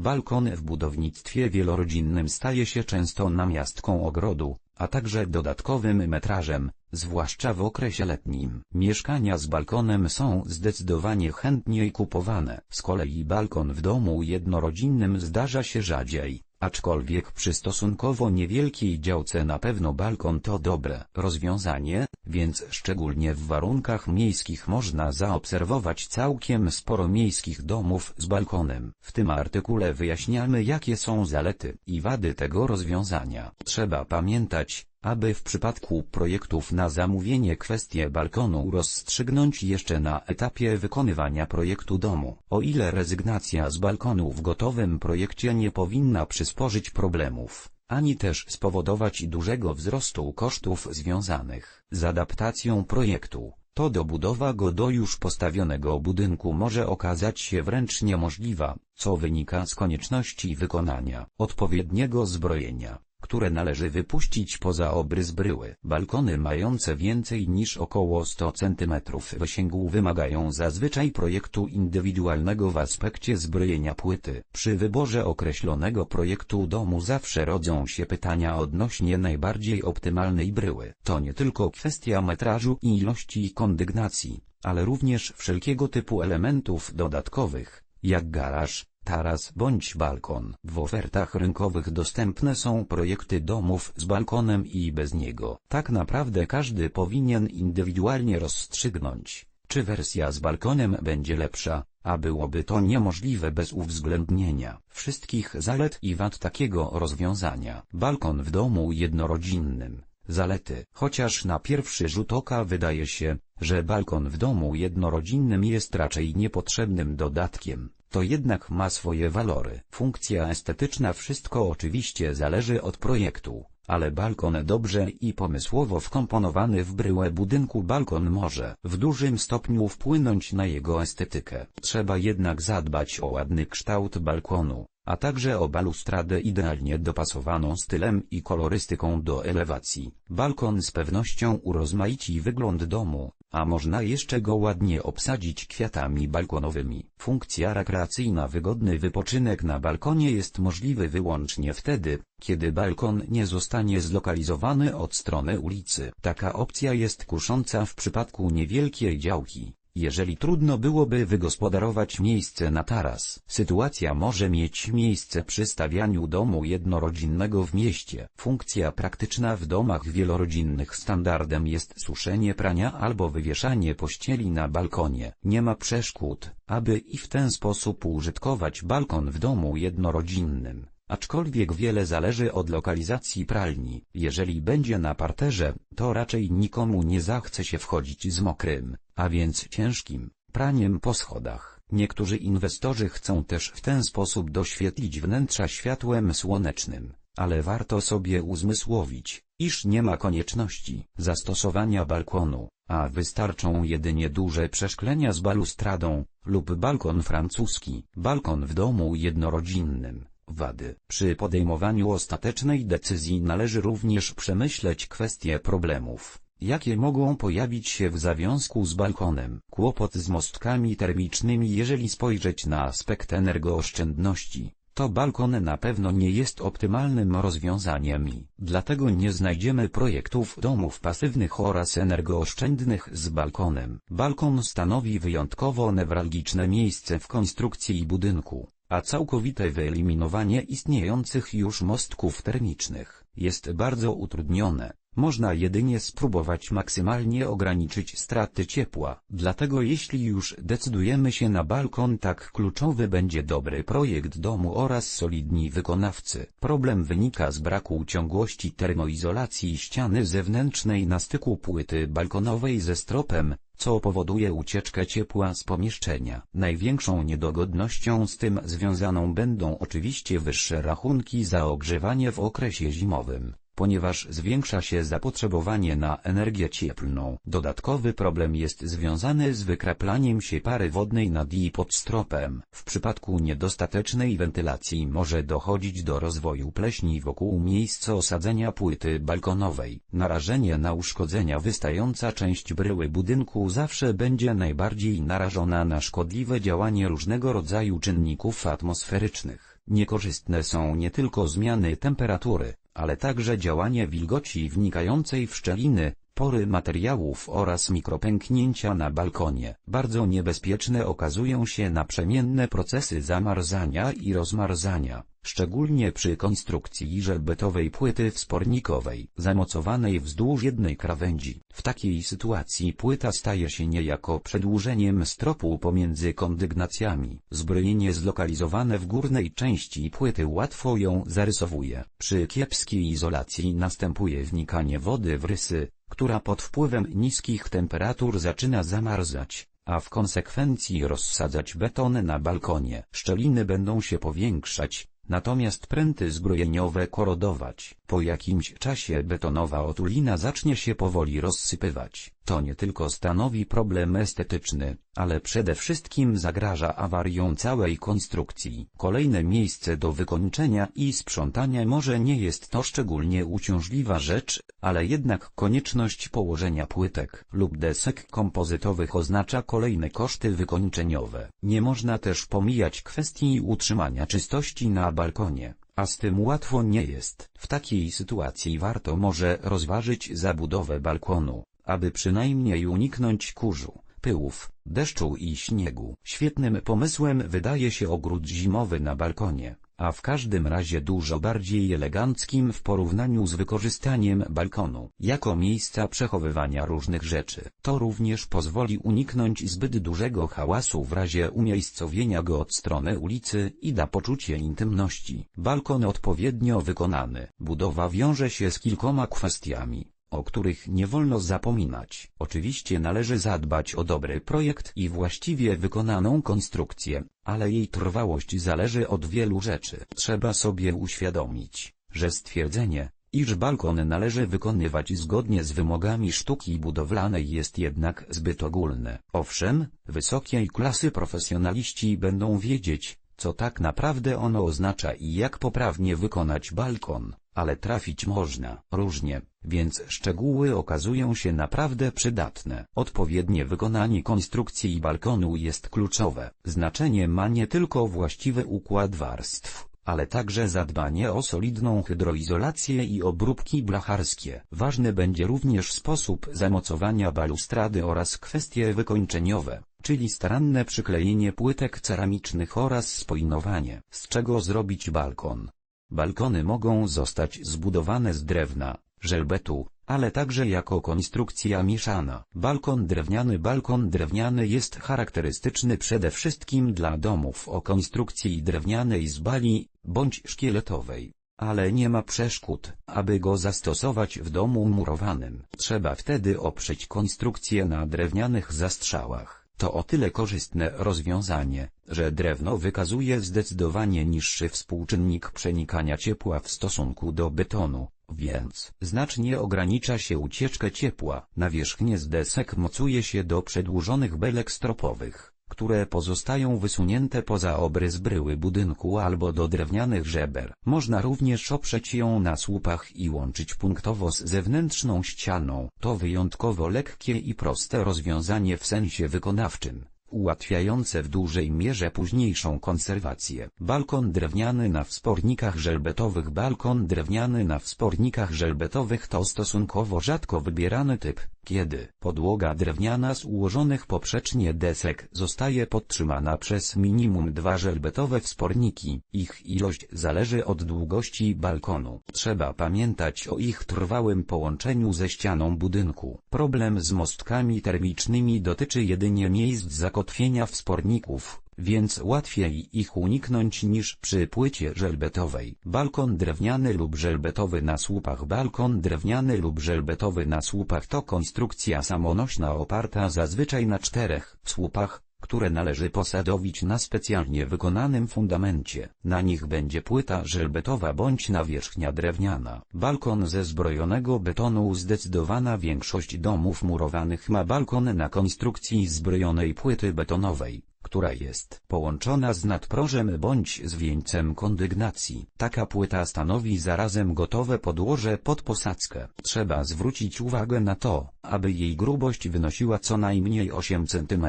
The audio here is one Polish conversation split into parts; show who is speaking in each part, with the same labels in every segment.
Speaker 1: Balkon w budownictwie wielorodzinnym staje się często namiastką ogrodu, a także dodatkowym metrażem, zwłaszcza w okresie letnim. Mieszkania z balkonem są zdecydowanie chętniej kupowane. Z kolei balkon w domu jednorodzinnym zdarza się rzadziej. Aczkolwiek przy stosunkowo niewielkiej działce na pewno balkon to dobre rozwiązanie, więc szczególnie w warunkach miejskich można zaobserwować całkiem sporo miejskich domów z balkonem. W tym artykule wyjaśniamy jakie są zalety i wady tego rozwiązania. Trzeba pamiętać, aby w przypadku projektów na zamówienie kwestię balkonu rozstrzygnąć jeszcze na etapie wykonywania projektu domu. O ile rezygnacja z balkonu w gotowym projekcie nie powinna przysporzyć problemów, ani też spowodować dużego wzrostu kosztów związanych z adaptacją projektu, to dobudowa go do już postawionego budynku może okazać się wręcz niemożliwa, co wynika z konieczności wykonania odpowiedniego zbrojenia które należy wypuścić poza obrys bryły. Balkony mające więcej niż około 100 cm wysięgu wymagają zazwyczaj projektu indywidualnego w aspekcie zbrojenia płyty. Przy wyborze określonego projektu domu zawsze rodzą się pytania odnośnie najbardziej optymalnej bryły. To nie tylko kwestia metrażu i ilości kondygnacji, ale również wszelkiego typu elementów dodatkowych, jak garaż, taras bądź balkon. W ofertach rynkowych dostępne są projekty domów z balkonem i bez niego. Tak naprawdę każdy powinien indywidualnie rozstrzygnąć, czy wersja z balkonem będzie lepsza, a byłoby to niemożliwe bez uwzględnienia wszystkich zalet i wad takiego rozwiązania. Balkon w domu jednorodzinnym. Zalety. Chociaż na pierwszy rzut oka wydaje się, że balkon w domu jednorodzinnym jest raczej niepotrzebnym dodatkiem, to jednak ma swoje walory. Funkcja estetyczna wszystko oczywiście zależy od projektu, ale balkon dobrze i pomysłowo wkomponowany w bryłę budynku balkon może w dużym stopniu wpłynąć na jego estetykę. Trzeba jednak zadbać o ładny kształt balkonu, a także o balustradę idealnie dopasowaną stylem i kolorystyką do elewacji. Balkon z pewnością urozmaici wygląd domu, a można jeszcze go ładnie obsadzić kwiatami balkonowymi. Funkcja rekreacyjna Wygodny wypoczynek na balkonie jest możliwy wyłącznie wtedy, kiedy balkon nie zostanie zlokalizowany od strony ulicy. Taka opcja jest kusząca w przypadku niewielkiej działki. Jeżeli trudno byłoby wygospodarować miejsce na taras, sytuacja może mieć miejsce przy stawianiu domu jednorodzinnego w mieście. Funkcja praktyczna w domach wielorodzinnych standardem jest suszenie prania albo wywieszanie pościeli na balkonie. Nie ma przeszkód, aby i w ten sposób użytkować balkon w domu jednorodzinnym. Aczkolwiek wiele zależy od lokalizacji pralni. Jeżeli będzie na parterze, to raczej nikomu nie zachce się wchodzić z mokrym, a więc ciężkim, praniem po schodach. Niektórzy inwestorzy chcą też w ten sposób doświetlić wnętrza światłem słonecznym, ale warto sobie uzmysłowić, iż nie ma konieczności zastosowania balkonu, a wystarczą jedynie duże przeszklenia z balustradą, lub balkon francuski, balkon w domu jednorodzinnym Wady. Przy podejmowaniu ostatecznej decyzji należy również przemyśleć kwestie problemów, jakie mogą pojawić się w związku z balkonem. Kłopot z mostkami termicznymi Jeżeli spojrzeć na aspekt energooszczędności, to balkon na pewno nie jest optymalnym rozwiązaniem i dlatego nie znajdziemy projektów domów pasywnych oraz energooszczędnych z balkonem. Balkon stanowi wyjątkowo newralgiczne miejsce w konstrukcji budynku a całkowite wyeliminowanie istniejących już mostków termicznych jest bardzo utrudnione. Można jedynie spróbować maksymalnie ograniczyć straty ciepła. Dlatego jeśli już decydujemy się na balkon tak kluczowy będzie dobry projekt domu oraz solidni wykonawcy. Problem wynika z braku ciągłości termoizolacji ściany zewnętrznej na styku płyty balkonowej ze stropem, co powoduje ucieczkę ciepła z pomieszczenia. Największą niedogodnością z tym związaną będą oczywiście wyższe rachunki za ogrzewanie w okresie zimowym ponieważ zwiększa się zapotrzebowanie na energię cieplną. Dodatkowy problem jest związany z wykraplaniem się pary wodnej nad i pod stropem. W przypadku niedostatecznej wentylacji może dochodzić do rozwoju pleśni wokół miejsca osadzenia płyty balkonowej. Narażenie na uszkodzenia wystająca część bryły budynku zawsze będzie najbardziej narażona na szkodliwe działanie różnego rodzaju czynników atmosferycznych. Niekorzystne są nie tylko zmiany temperatury, ale także działanie wilgoci wnikającej w szczeliny, pory materiałów oraz mikropęknięcia na balkonie. Bardzo niebezpieczne okazują się naprzemienne procesy zamarzania i rozmarzania, szczególnie przy konstrukcji żelbetowej płyty wspornikowej, zamocowanej wzdłuż jednej krawędzi. W takiej sytuacji płyta staje się niejako przedłużeniem stropu pomiędzy kondygnacjami. Zbrojenie zlokalizowane w górnej części płyty łatwo ją zarysowuje. Przy kiepskiej izolacji następuje wnikanie wody w rysy, która pod wpływem niskich temperatur zaczyna zamarzać, a w konsekwencji rozsadzać beton na balkonie. Szczeliny będą się powiększać, natomiast pręty zbrojeniowe korodować. Po jakimś czasie betonowa otulina zacznie się powoli rozsypywać. To nie tylko stanowi problem estetyczny, ale przede wszystkim zagraża awarią całej konstrukcji. Kolejne miejsce do wykończenia i sprzątania może nie jest to szczególnie uciążliwa rzecz, ale jednak konieczność położenia płytek lub desek kompozytowych oznacza kolejne koszty wykończeniowe. Nie można też pomijać kwestii utrzymania czystości na balkonie a z tym łatwo nie jest. W takiej sytuacji warto może rozważyć zabudowę balkonu, aby przynajmniej uniknąć kurzu, pyłów, deszczu i śniegu. Świetnym pomysłem wydaje się ogród zimowy na balkonie a w każdym razie dużo bardziej eleganckim w porównaniu z wykorzystaniem balkonu jako miejsca przechowywania różnych rzeczy. To również pozwoli uniknąć zbyt dużego hałasu w razie umiejscowienia go od strony ulicy i da poczucie intymności. Balkon odpowiednio wykonany. Budowa wiąże się z kilkoma kwestiami o których nie wolno zapominać. Oczywiście należy zadbać o dobry projekt i właściwie wykonaną konstrukcję, ale jej trwałość zależy od wielu rzeczy. Trzeba sobie uświadomić, że stwierdzenie, iż balkon należy wykonywać zgodnie z wymogami sztuki budowlanej jest jednak zbyt ogólne. Owszem, wysokiej klasy profesjonaliści będą wiedzieć, co tak naprawdę ono oznacza i jak poprawnie wykonać balkon, ale trafić można różnie, więc szczegóły okazują się naprawdę przydatne. Odpowiednie wykonanie konstrukcji balkonu jest kluczowe. Znaczenie ma nie tylko właściwy układ warstw, ale także zadbanie o solidną hydroizolację i obróbki blacharskie. Ważny będzie również sposób zamocowania balustrady oraz kwestie wykończeniowe, czyli staranne przyklejenie płytek ceramicznych oraz spojnowanie, z czego zrobić balkon. Balkony mogą zostać zbudowane z drewna, żelbetu, ale także jako konstrukcja mieszana. Balkon drewniany Balkon drewniany jest charakterystyczny przede wszystkim dla domów o konstrukcji drewnianej z bali, bądź szkieletowej. Ale nie ma przeszkód, aby go zastosować w domu murowanym. Trzeba wtedy oprzeć konstrukcję na drewnianych zastrzałach. To o tyle korzystne rozwiązanie, że drewno wykazuje zdecydowanie niższy współczynnik przenikania ciepła w stosunku do betonu, więc znacznie ogranicza się ucieczkę ciepła. Nawierzchnię z desek mocuje się do przedłużonych belek stropowych które pozostają wysunięte poza obrys bryły budynku albo do drewnianych żeber. Można również oprzeć ją na słupach i łączyć punktowo z zewnętrzną ścianą. To wyjątkowo lekkie i proste rozwiązanie w sensie wykonawczym ułatwiające w dużej mierze późniejszą konserwację. Balkon drewniany na wspornikach żelbetowych Balkon drewniany na wspornikach żelbetowych to stosunkowo rzadko wybierany typ, kiedy podłoga drewniana z ułożonych poprzecznie desek zostaje podtrzymana przez minimum dwa żelbetowe wsporniki. Ich ilość zależy od długości balkonu. Trzeba pamiętać o ich trwałym połączeniu ze ścianą budynku. Problem z mostkami termicznymi dotyczy jedynie miejsc zakotwienia wsporników więc łatwiej ich uniknąć niż przy płycie żelbetowej. Balkon drewniany lub żelbetowy na słupach Balkon drewniany lub żelbetowy na słupach to konstrukcja samonośna oparta zazwyczaj na czterech słupach, które należy posadowić na specjalnie wykonanym fundamencie. Na nich będzie płyta żelbetowa bądź nawierzchnia drewniana. Balkon ze zbrojonego betonu Zdecydowana większość domów murowanych ma balkon na konstrukcji zbrojonej płyty betonowej która jest połączona z nadprożem bądź z wieńcem kondygnacji. Taka płyta stanowi zarazem gotowe podłoże pod posadzkę. Trzeba zwrócić uwagę na to, aby jej grubość wynosiła co najmniej 8 cm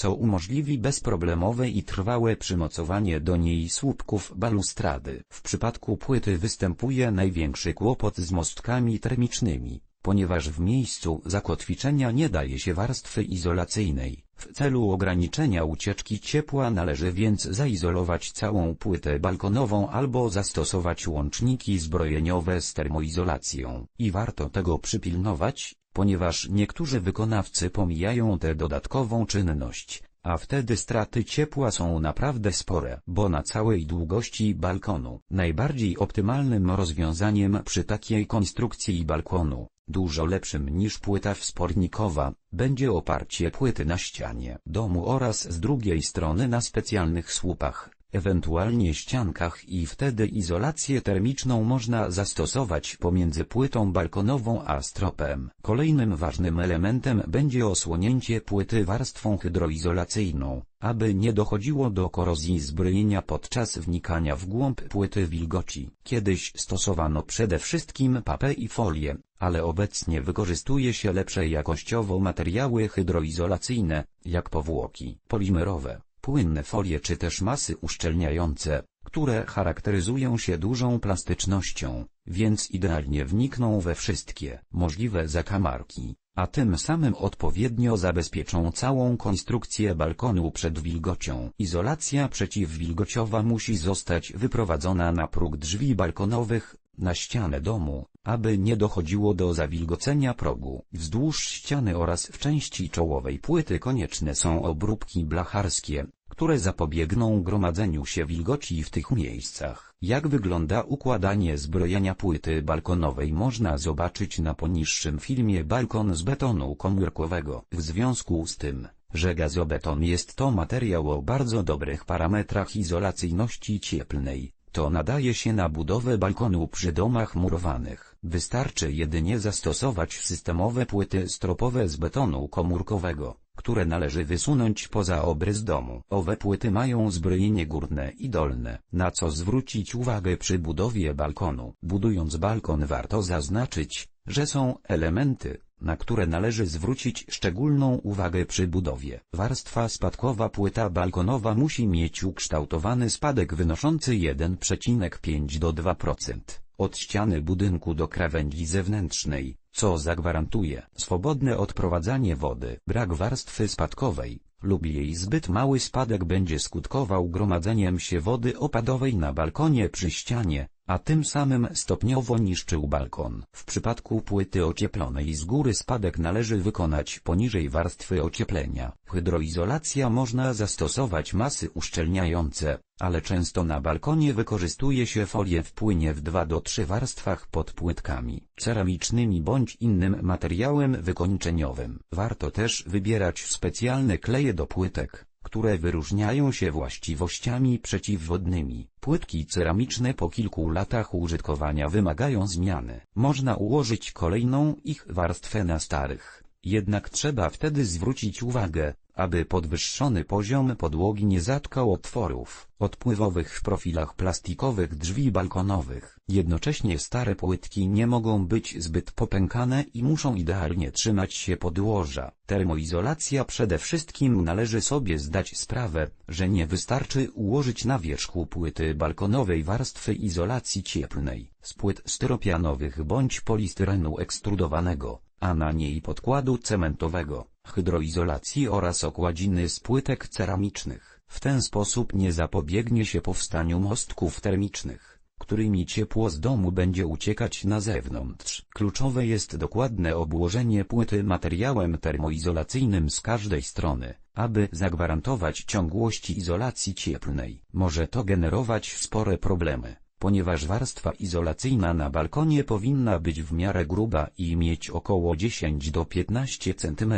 Speaker 1: co umożliwi bezproblemowe i trwałe przymocowanie do niej słupków balustrady. W przypadku płyty występuje największy kłopot z mostkami termicznymi, ponieważ w miejscu zakotwiczenia nie daje się warstwy izolacyjnej. W celu ograniczenia ucieczki ciepła należy więc zaizolować całą płytę balkonową albo zastosować łączniki zbrojeniowe z termoizolacją. I warto tego przypilnować, ponieważ niektórzy wykonawcy pomijają tę dodatkową czynność, a wtedy straty ciepła są naprawdę spore, bo na całej długości balkonu najbardziej optymalnym rozwiązaniem przy takiej konstrukcji balkonu, dużo lepszym niż płyta wspornikowa, będzie oparcie płyty na ścianie domu oraz z drugiej strony na specjalnych słupach, ewentualnie ściankach i wtedy izolację termiczną można zastosować pomiędzy płytą balkonową a stropem. Kolejnym ważnym elementem będzie osłonięcie płyty warstwą hydroizolacyjną, aby nie dochodziło do korozji zbrojenia podczas wnikania w głąb płyty wilgoci. Kiedyś stosowano przede wszystkim papę i folię, ale obecnie wykorzystuje się lepsze jakościowo materiały hydroizolacyjne, jak powłoki polimerowe płynne folie czy też masy uszczelniające, które charakteryzują się dużą plastycznością, więc idealnie wnikną we wszystkie możliwe zakamarki, a tym samym odpowiednio zabezpieczą całą konstrukcję balkonu przed wilgocią. Izolacja przeciwwilgociowa musi zostać wyprowadzona na próg drzwi balkonowych, na ścianę domu, aby nie dochodziło do zawilgocenia progu. Wzdłuż ściany oraz w części czołowej płyty konieczne są obróbki blacharskie, które zapobiegną gromadzeniu się wilgoci w tych miejscach. Jak wygląda układanie zbrojenia płyty balkonowej można zobaczyć na poniższym filmie Balkon z betonu komórkowego. W związku z tym, że gazobeton jest to materiał o bardzo dobrych parametrach izolacyjności cieplnej, to nadaje się na budowę balkonu przy domach murowanych. Wystarczy jedynie zastosować systemowe płyty stropowe z betonu komórkowego, które należy wysunąć poza obrys domu. Owe płyty mają zbrojenie górne i dolne, na co zwrócić uwagę przy budowie balkonu. Budując balkon warto zaznaczyć, że są elementy, na które należy zwrócić szczególną uwagę przy budowie. Warstwa spadkowa płyta balkonowa musi mieć ukształtowany spadek wynoszący 1,5 do 2% od ściany budynku do krawędzi zewnętrznej, co zagwarantuje swobodne odprowadzanie wody. Brak warstwy spadkowej lub jej zbyt mały spadek będzie skutkował gromadzeniem się wody opadowej na balkonie przy ścianie, a tym samym stopniowo niszczył balkon. W przypadku płyty ocieplonej z góry spadek należy wykonać poniżej warstwy ocieplenia. Hydroizolacja można zastosować masy uszczelniające, ale często na balkonie wykorzystuje się folię w płynie w 2 do 3 warstwach pod płytkami ceramicznymi bądź innym materiałem wykończeniowym. Warto też wybierać specjalne kleje do płytek które wyróżniają się właściwościami przeciwwodnymi. Płytki ceramiczne po kilku latach użytkowania wymagają zmiany. Można ułożyć kolejną ich warstwę na starych. Jednak trzeba wtedy zwrócić uwagę, aby podwyższony poziom podłogi nie zatkał otworów odpływowych w profilach plastikowych drzwi balkonowych. Jednocześnie stare płytki nie mogą być zbyt popękane i muszą idealnie trzymać się podłoża. Termoizolacja przede wszystkim należy sobie zdać sprawę, że nie wystarczy ułożyć na wierzchu płyty balkonowej warstwy izolacji cieplnej z płyt styropianowych bądź polistyrenu ekstrudowanego, a na niej podkładu cementowego hydroizolacji oraz okładziny z płytek ceramicznych. W ten sposób nie zapobiegnie się powstaniu mostków termicznych, którymi ciepło z domu będzie uciekać na zewnątrz. Kluczowe jest dokładne obłożenie płyty materiałem termoizolacyjnym z każdej strony, aby zagwarantować ciągłość izolacji cieplnej. Może to generować spore problemy ponieważ warstwa izolacyjna na balkonie powinna być w miarę gruba i mieć około 10 do 15 cm.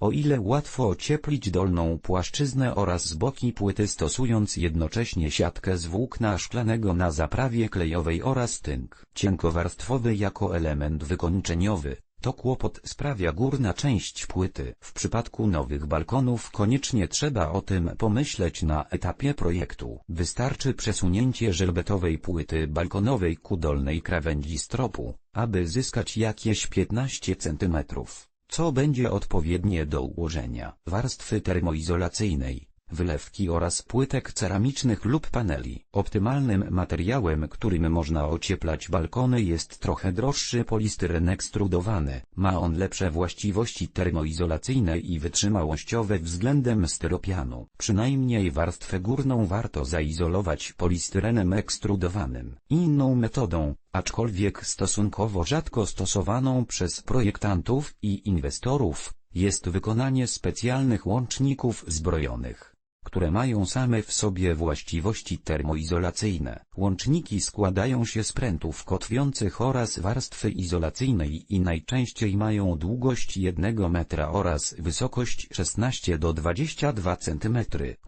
Speaker 1: O ile łatwo ocieplić dolną płaszczyznę oraz boki płyty stosując jednocześnie siatkę z włókna szklanego na zaprawie klejowej oraz tynk cienkowarstwowy jako element wykończeniowy, to kłopot sprawia górna część płyty. W przypadku nowych balkonów koniecznie trzeba o tym pomyśleć na etapie projektu. Wystarczy przesunięcie żelbetowej płyty balkonowej ku dolnej krawędzi stropu, aby zyskać jakieś 15 cm co będzie odpowiednie do ułożenia warstwy termoizolacyjnej, wylewki oraz płytek ceramicznych lub paneli. Optymalnym materiałem, którym można ocieplać balkony jest trochę droższy polistyren ekstrudowany. Ma on lepsze właściwości termoizolacyjne i wytrzymałościowe względem styropianu. Przynajmniej warstwę górną warto zaizolować polistyrenem ekstrudowanym. Inną metodą, aczkolwiek stosunkowo rzadko stosowaną przez projektantów i inwestorów, jest wykonanie specjalnych łączników zbrojonych które mają same w sobie właściwości termoizolacyjne. Łączniki składają się z prętów kotwiących oraz warstwy izolacyjnej i najczęściej mają długość 1 metra oraz wysokość 16 do 22 cm.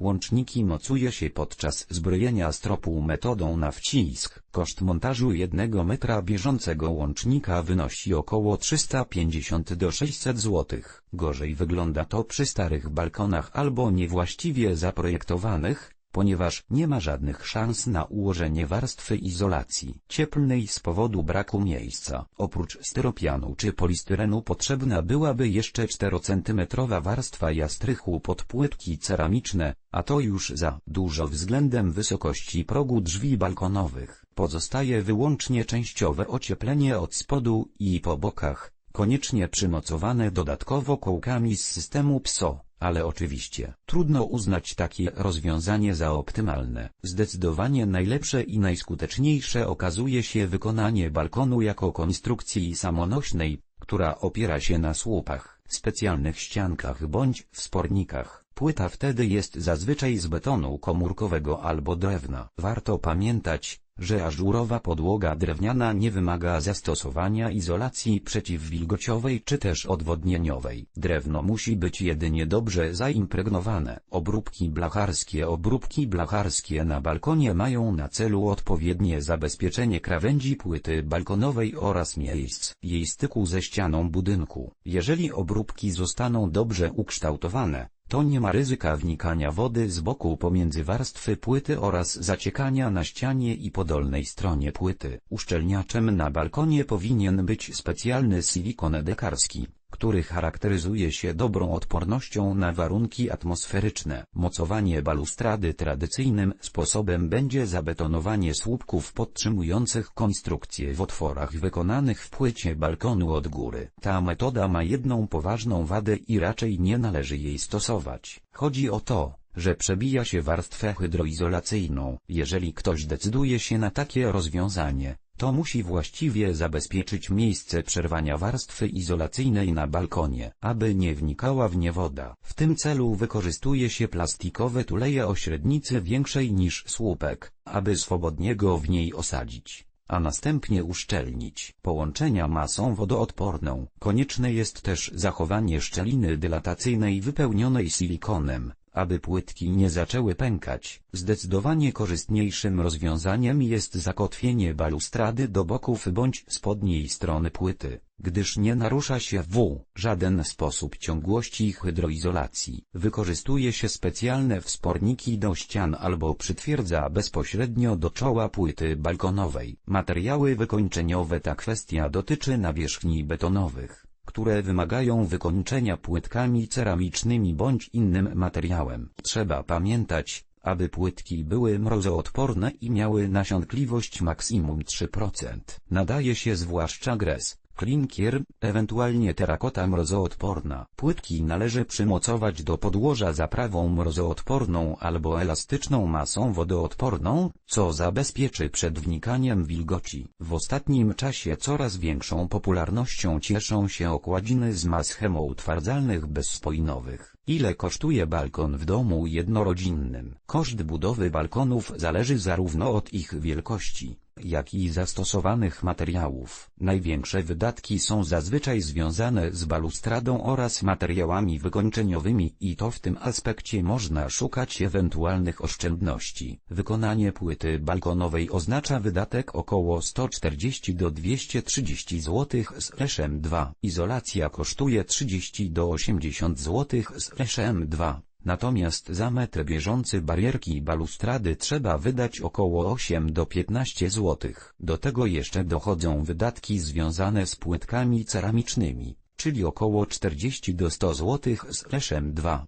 Speaker 1: Łączniki mocuje się podczas zbrojenia stropu metodą na wcisk. Koszt montażu 1 metra bieżącego łącznika wynosi około 350 do 600 zł. Gorzej wygląda to przy starych balkonach albo niewłaściwie zaprojektowanych, ponieważ nie ma żadnych szans na ułożenie warstwy izolacji cieplnej z powodu braku miejsca. Oprócz styropianu czy polistyrenu potrzebna byłaby jeszcze 4-centymetrowa warstwa jastrychu pod płytki ceramiczne, a to już za dużo względem wysokości progu drzwi balkonowych. Pozostaje wyłącznie częściowe ocieplenie od spodu i po bokach, koniecznie przymocowane dodatkowo kołkami z systemu PSO ale oczywiście, trudno uznać takie rozwiązanie za optymalne. Zdecydowanie najlepsze i najskuteczniejsze okazuje się wykonanie balkonu jako konstrukcji samonośnej, która opiera się na słupach, specjalnych ściankach bądź wspornikach. Płyta wtedy jest zazwyczaj z betonu komórkowego albo drewna. Warto pamiętać, że ażurowa podłoga drewniana nie wymaga zastosowania izolacji przeciwwilgociowej czy też odwodnieniowej. Drewno musi być jedynie dobrze zaimpregnowane. Obróbki blacharskie Obróbki blacharskie na balkonie mają na celu odpowiednie zabezpieczenie krawędzi płyty balkonowej oraz miejsc jej styku ze ścianą budynku. Jeżeli obróbki zostaną dobrze ukształtowane, to nie ma ryzyka wnikania wody z boku pomiędzy warstwy płyty oraz zaciekania na ścianie i podolnej stronie płyty. Uszczelniaczem na balkonie powinien być specjalny silikon dekarski który charakteryzuje się dobrą odpornością na warunki atmosferyczne. Mocowanie balustrady tradycyjnym sposobem będzie zabetonowanie słupków podtrzymujących konstrukcję w otworach wykonanych w płycie balkonu od góry. Ta metoda ma jedną poważną wadę i raczej nie należy jej stosować. Chodzi o to, że przebija się warstwę hydroizolacyjną. Jeżeli ktoś decyduje się na takie rozwiązanie, to musi właściwie zabezpieczyć miejsce przerwania warstwy izolacyjnej na balkonie, aby nie wnikała w nie woda. W tym celu wykorzystuje się plastikowe tuleje o średnicy większej niż słupek, aby swobodnie go w niej osadzić a następnie uszczelnić. Połączenia masą wodoodporną. Konieczne jest też zachowanie szczeliny dylatacyjnej wypełnionej silikonem, aby płytki nie zaczęły pękać. Zdecydowanie korzystniejszym rozwiązaniem jest zakotwienie balustrady do boków bądź spodniej strony płyty, gdyż nie narusza się w żaden sposób ciągłości hydroizolacji. Wykorzystuje się specjalne wsporniki do ścian albo przytwierdza bezpośrednio do czoła płyty balkonowej. Materiały wykończeniowe Ta kwestia dotyczy nawierzchni betonowych które wymagają wykończenia płytkami ceramicznymi bądź innym materiałem. Trzeba pamiętać, aby płytki były mrozoodporne i miały nasiądliwość maksimum 3%. Nadaje się zwłaszcza gres, Klinkier, ewentualnie terakota mrozoodporna. Płytki należy przymocować do podłoża zaprawą mrozoodporną albo elastyczną masą wodoodporną, co zabezpieczy przed wnikaniem wilgoci. W ostatnim czasie coraz większą popularnością cieszą się okładziny z mas chemoutwardzalnych bezspojnowych. Ile kosztuje balkon w domu jednorodzinnym? Koszt budowy balkonów zależy zarówno od ich wielkości, jak i zastosowanych materiałów. Największe wydatki są zazwyczaj związane z balustradą oraz materiałami wykończeniowymi i to w tym aspekcie można szukać ewentualnych oszczędności. Wykonanie płyty balkonowej oznacza wydatek około 140 do 230 zł z SM2. Izolacja kosztuje 30 do 80 zł z SM2. Natomiast za metr bieżący barierki balustrady trzeba wydać około 8 do 15 zł. Do tego jeszcze dochodzą wydatki związane z płytkami ceramicznymi, czyli około 40 do 100 zł z leszem 2.